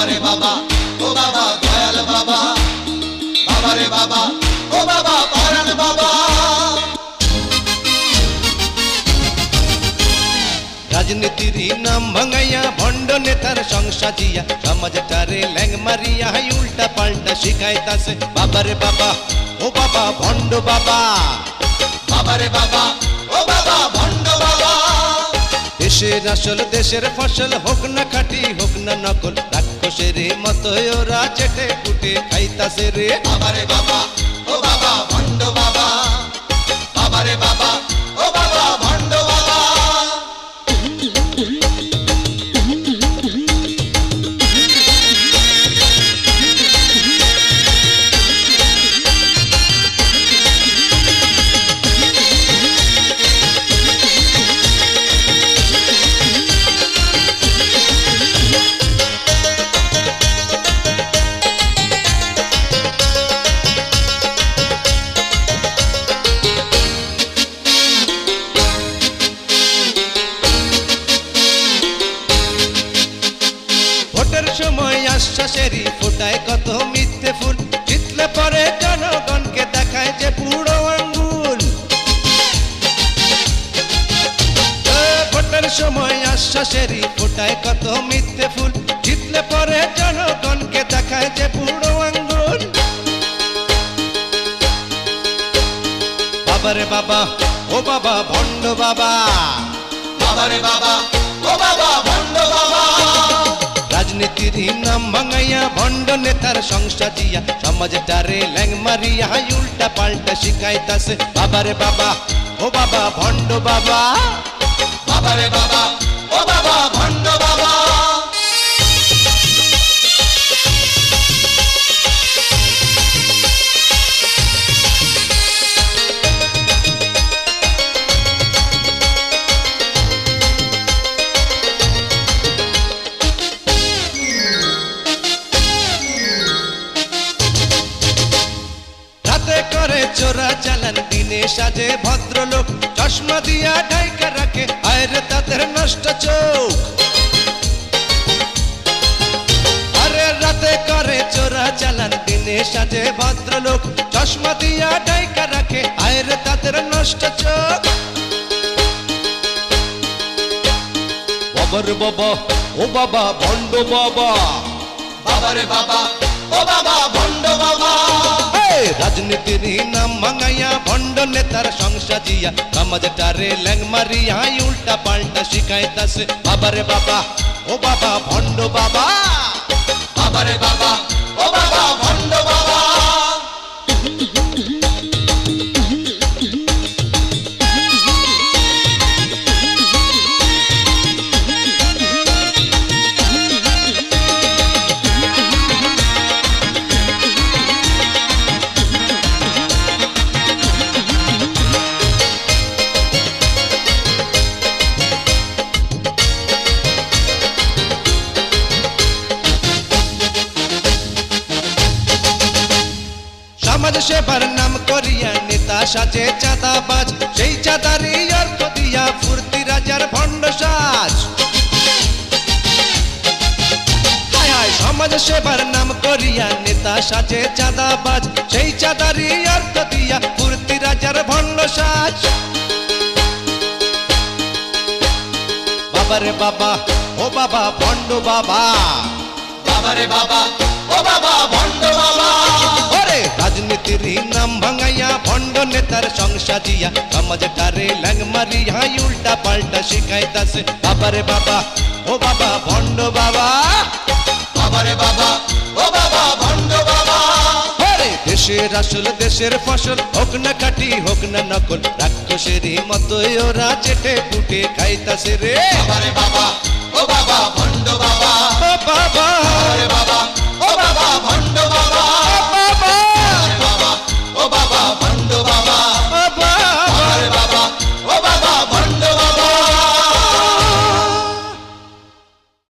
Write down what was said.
বাবারে বাবা ও বাবা দয়াল বাবা। বাবারে বাবা ও বাবা পরাণ বাবা। রাজনীতির নাম ভাঙাইয়া ভণ্ড নেতার সংসাজিয়া সমাজটারে ল্যাং মারিয়া উল্টা পাল্টা শিখাইতাছে। বাবারে বাবা ও বাবা ভণ্ড বাবা। বাবারে বাবা ও বাবা ভণ্ড বাবা। দেশের আসল দেশের ফসল হোক না খাটি হোক না নকল রাক্ষসের মতো ওরা চেটে কুটে খাইতাছে রে। বাবা ও বাবা ভণ্ড বাবা। সময় আশ্বাসেরই ফোটায় কত মিথ্যে ফুল। জিতলে পরে জনগণকে দেখায় যে বুড়ো আঙ্গুল। ভোটের সময় আশ্বাসেরই ফোটায় কত মিথ্যে ফুল। জিতলে পরে জনগণকে দেখায় যে বুড়ো আঙ্গুল। বাবারে বাবা, ও বাবা, ভণ্ড বাবা। বাবারে বাবা, ও বাবা, ভণ্ড বাবা। রাজনীতির নাম ভাঙাইয়া ভণ্ড নেতার সংসাজিয়া সমাজটারে ল্যাং মারিয়া উল্টা পাল্টা শিখাইতাছে বাবারে বাবা ও বাবা ভণ্ড বাবা বাবারে বাবা সাজে ভদ্রলোক চশমা দিয়া ঢাইকা রাখে আয়রে তাদের নষ্ট চোখ। আরে রাতে করে চোরা চালান দিনে সাজে ভদ্রলোক চশমা দিয়া ঢাইকা রাখে আয়রে তাদের নষ্ট চোখ। বাবার বাবা ও বাবা ভণ্ড বাবা। বাবারে বাবা ও বাবা ভণ্ড বাবা। ভাঙাইয়া সংসা দিয়া সংসাজিয়া সমাজটারে ল্যাং মারিয়া, উল্টা পাল্টা শিখাইতাছে। বাবারে বাবা, ও বাবা, ভণ্ড বাবা। বাবারে বাবা। সমাজ সেবার নাম করিয়া নেতা সাজে চাঁদাবাজ। সেই চাঁদারি অর্থ দিয়া ফুর্তি রাজার ভণ্ড সাজ। সমাজ সেবার নাম করিয়া নেতা সাজে চাঁদাবাজ। সেই চাঁদারি অর্থ দিয়া ফুর্তি রাজার ভণ্ড সাজ। বাবারে বাবা, ও বাবা, ভণ্ড বাবা। বাবারে বাবা, ও বাবা, ভণ্ড বাবা। রাজনীতির নাম ভাঙাইয়া ভণ্ড নেতার সংসাজিয়া সমাজটারে ল্যাং মারিয়া উল্টা পাল্টা শিখাইতাছে বাবারে বাবা ও বাবা ভণ্ড বাবা বাবারে বাবা ও বাবা ভণ্ড বাবা দেশের আসল দেশের ফসল হোক না কাটি হোক না নকল রাক্ষসেরই মতো ওরা চেটে পুটে খাইতাছে রে বাবা ও বাবা ভণ্ড বাবা বাবা বাবা